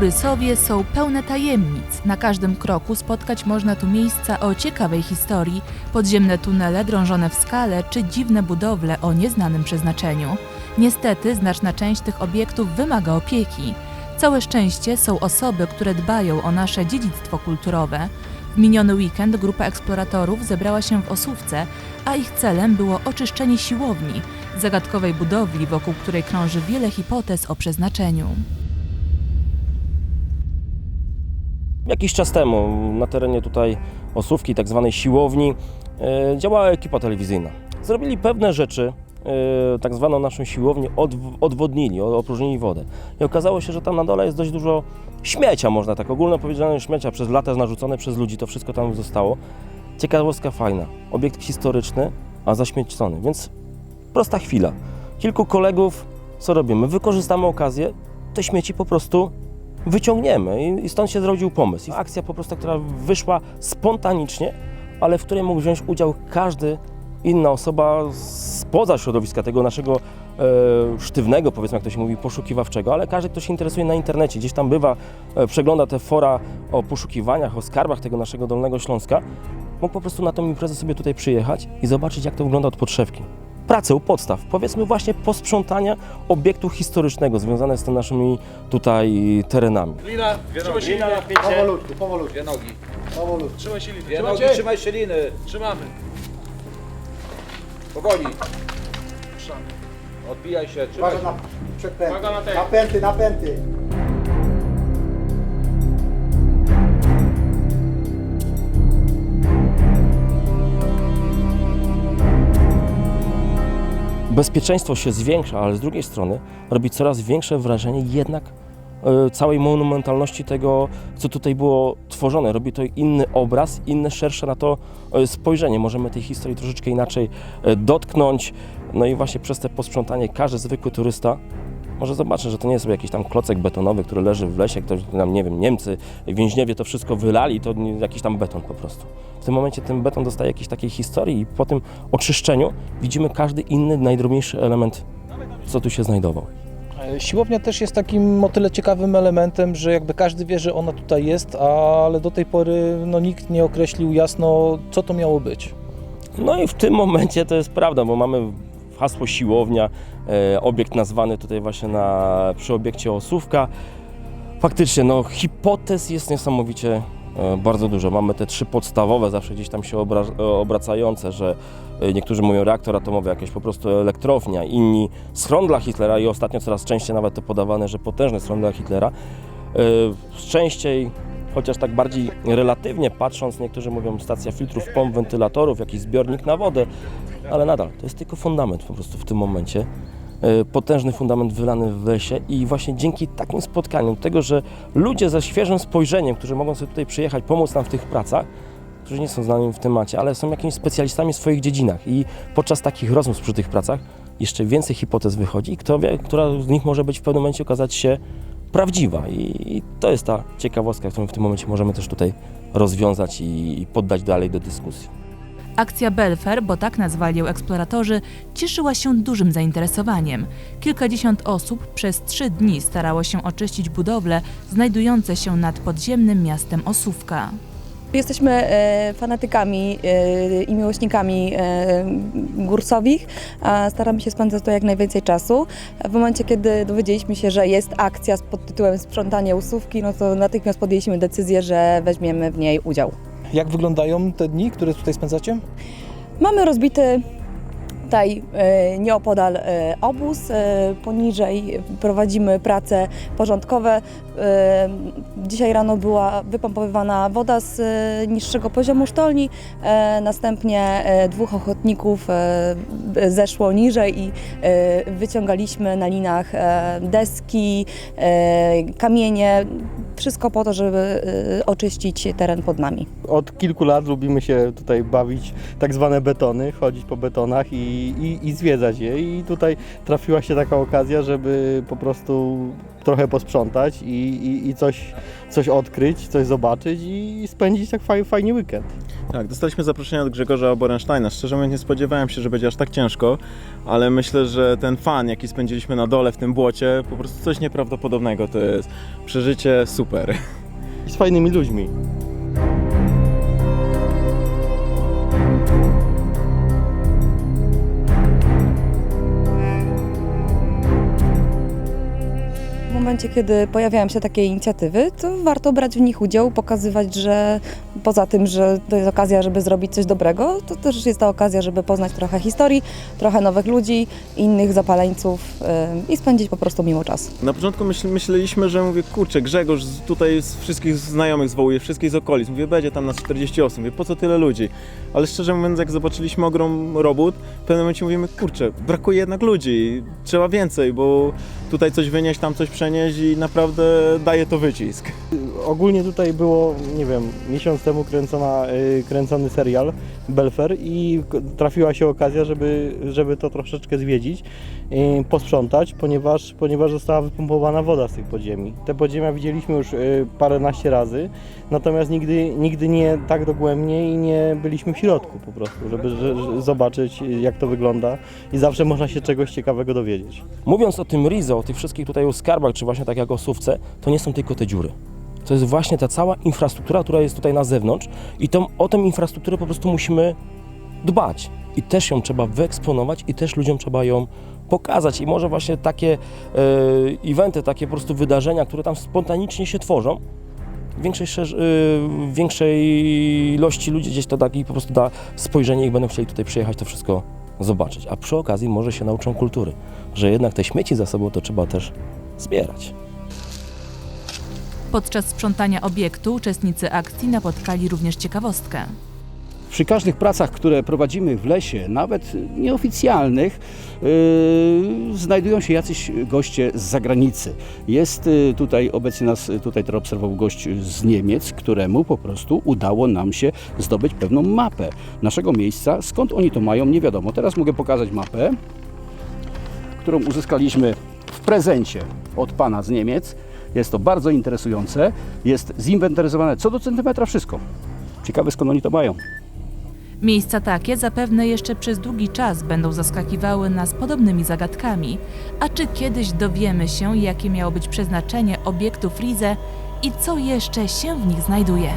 Góry Sowie są pełne tajemnic. Na każdym kroku spotkać można tu miejsca o ciekawej historii, podziemne tunele drążone w skale czy dziwne budowle o nieznanym przeznaczeniu. Niestety znaczna część tych obiektów wymaga opieki. Całe szczęście są osoby, które dbają o nasze dziedzictwo kulturowe. W miniony weekend grupa eksploratorów zebrała się w Osówce, a ich celem było oczyszczenie siłowni, zagadkowej budowli, wokół której krąży wiele hipotez o przeznaczeniu. Jakiś czas temu na terenie tutaj Osówki, tak zwanej siłowni, e, działała ekipa telewizyjna. Zrobili pewne rzeczy, e, tak zwaną naszą siłownię odw- odwodnili, opróżnili wodę. I okazało się, że tam na dole jest dość dużo śmiecia, można tak ogólnie powiedziane śmiecia, przez lata narzucone przez ludzi, to wszystko tam zostało. Ciekawostka fajna, obiekt historyczny, a zaśmiecony, więc prosta chwila. Kilku kolegów, co robimy? Wykorzystamy okazję, te śmieci po prostu wyciągniemy i, stąd się zrodził pomysł. I akcja po prostu, która wyszła spontanicznie, ale w której mógł wziąć udział każdy inna osoba spoza środowiska tego naszego e, sztywnego, powiedzmy jak to się mówi, poszukiwawczego, ale każdy, kto się interesuje na internecie, gdzieś tam bywa, e, przegląda te fora o poszukiwaniach, o skarbach tego naszego Dolnego Śląska, mógł po prostu na tą imprezę sobie tutaj przyjechać i zobaczyć, jak to wygląda od podszewki. Pracę u podstaw, powiedzmy właśnie posprzątania obiektu historycznego związane z tymi naszymi tutaj terenami. Lina, trzymaj się liny. Powolutku, powolutku, Dwie nogi. powolutku. Trzymaj się liny. Dwie nogi, trzymaj się liny. Trzymamy. Powoli. Trzymamy. Odbijaj się, trzymaj Uwaga się. na. Uwaga na te. Napęty, napęty. Bezpieczeństwo się zwiększa, ale z drugiej strony robi coraz większe wrażenie jednak e, całej monumentalności tego, co tutaj było tworzone. Robi to inny obraz, inne, szersze na to e, spojrzenie. Możemy tej historii troszeczkę inaczej e, dotknąć. No i właśnie przez te posprzątanie każdy zwykły turysta może zobaczy, że to nie jest sobie jakiś tam klocek betonowy, który leży w lesie, ktoś tam, nie wiem, Niemcy, więźniowie to wszystko wylali, to jakiś tam beton po prostu. W tym momencie ten beton dostaje jakiejś takiej historii i po tym oczyszczeniu widzimy każdy inny, najdrobniejszy element, co tu się znajdował. E, Siłownia też jest takim o tyle ciekawym elementem, że jakby każdy wie, że ona tutaj jest, ale do tej pory no, nikt nie określił jasno, co to miało być. No i w tym momencie to jest prawda, bo mamy hasło siłownia, e, obiekt nazwany tutaj właśnie na, przy obiekcie Osówka. Faktycznie, no hipotez jest niesamowicie e, bardzo dużo. Mamy te trzy podstawowe, zawsze gdzieś tam się obra, e, obracające, że niektórzy mówią reaktor atomowy, jakieś po prostu elektrownia, inni schron dla Hitlera i ostatnio coraz częściej nawet to podawane, że potężny schron dla Hitlera. Częściej, chociaż tak bardziej relatywnie patrząc, niektórzy mówią stacja filtrów, pomp, wentylatorów, jakiś zbiornik na wodę, ale nadal to jest tylko fundament po prostu w tym momencie. E, Potężny fundament wylany w lesie i właśnie dzięki takim spotkaniom, tego, że ludzie ze świeżym spojrzeniem, którzy mogą sobie tutaj przyjechać, pomóc nam w tych pracach, którzy nie są znani w temacie, ale są jakimiś specjalistami w swoich dziedzinach i podczas takich rozmów przy tych pracach jeszcze więcej hipotez wychodzi i kto wie, która z nich może być w pewnym momencie okazać się prawdziwa i, to jest ta ciekawostka, którą w tym momencie możemy też tutaj rozwiązać i poddać dalej do dyskusji. Akcja Belfer, bo tak nazwali ją eksploratorzy, cieszyła się dużym zainteresowaniem. Kilkadziesiąt osób przez trzy dni starało się oczyścić budowle znajdujące się nad podziemnym miastem Osówka. Jesteśmy e, fanatykami e, i miłośnikami e, górsowich, a staramy się spędzać to jak najwięcej czasu. W momencie, kiedy dowiedzieliśmy się, że jest akcja pod tytułem Sprzątanie usówki, no to natychmiast podjęliśmy decyzję, że weźmiemy w niej udział. Jak wyglądają te dni, które tutaj spędzacie? Mamy rozbity tutaj e, nieopodal e, obóz, e, poniżej prowadzimy prace porządkowe. Dzisiaj rano była wypompowywana woda z niższego poziomu sztolni, następnie dwóch ochotników zeszło niżej i wyciągaliśmy na linach deski, kamienie, wszystko po to, żeby oczyścić teren pod nami. Od kilku lat lubimy się tutaj bawić tak zwane betony, chodzić po betonach i, i, i zwiedzać je. I tutaj trafiła się taka okazja, żeby po prostu trochę posprzątać i, i, i coś, coś odkryć, coś zobaczyć i spędzić tak faj, fajnie weekend. Tak, dostaliśmy zaproszenie od Grzegorza Borensteina. Szczerze mówiąc nie spodziewałem się, że będzie aż tak ciężko, ale myślę, że ten fan, jaki spędziliśmy na dole w tym błocie, po prostu coś nieprawdopodobnego to jest. Przeżycie super. I z fajnymi ludźmi. Momencie, kiedy pojawiają się takie inicjatywy, to warto brać w nich udział, pokazywać, że poza tym, że to jest okazja, żeby zrobić coś dobrego, to też jest to okazja, żeby poznać trochę historii, trochę nowych ludzi, innych zapaleńców yy, i spędzić po prostu miło czas. Na początku myśl, myśleliśmy, że mówię, kurczę, Grzegorz tutaj z wszystkich znajomych zwołuje, wszystkich z okolic. Mówię, będzie tam nas 40 osób. Mówię, po co tyle ludzi? Ale szczerze mówiąc, jak zobaczyliśmy ogrom robót, w pewnym momencie mówimy, kurczę, brakuje jednak ludzi, trzeba więcej, bo tutaj coś wynieść, tam coś przenieść i naprawdę daje to wycisk. Ogólnie tutaj było, nie wiem, miesiąc temu kręcona, y, kręcony serial Belfer i trafiła się okazja, żeby, żeby to troszeczkę zwiedzić, posprzątać, ponieważ, ponieważ została wypompowana woda z tych podziemi. Te podziemia widzieliśmy już y, paręnaście razy, natomiast nigdy, nigdy nie tak dogłębnie i nie byliśmy w środku po prostu, żeby że, że zobaczyć y, jak to wygląda i zawsze można się czegoś ciekawego dowiedzieć. Mówiąc o tym Rizo, o tych wszystkich tutaj skarbach, czy właśnie tak jak o sówce, to nie są tylko te dziury. To jest właśnie ta cała infrastruktura, która jest tutaj na zewnątrz i tą, o tę infrastrukturę po prostu musimy dbać. I też ją trzeba wyeksponować i też ludziom trzeba ją pokazać. I może właśnie takie e, eventy, takie po prostu wydarzenia, które tam spontanicznie się tworzą, większej, e, większej ilości ludzi gdzieś to taki po prostu da spojrzenie i będą chcieli tutaj przyjechać to wszystko zobaczyć. A przy okazji może się nauczą kultury, że jednak te śmieci za sobą to trzeba też zbierać. Podczas sprzątania obiektu uczestnicy akcji napotkali również ciekawostkę. Przy każdych pracach, które prowadzimy w lesie, nawet nieoficjalnych, yy, znajdują się jacyś goście z zagranicy. Jest yy, tutaj obecnie nas yy, tutaj teraz obserwował gość z Niemiec, któremu po prostu udało nam się zdobyć pewną mapę naszego miejsca. Skąd oni to mają, nie wiadomo. Teraz mogę pokazać mapę, którą uzyskaliśmy w prezencie od pana z Niemiec. Jest to bardzo interesujące. Jest zinwentaryzowane co do centymetra wszystko. Ciekawe skąd oni to mają. Miejsca takie zapewne jeszcze przez długi czas będą zaskakiwały nas podobnymi zagadkami. A czy kiedyś dowiemy się, jakie miało być przeznaczenie obiektu Frize i co jeszcze się w nich znajduje?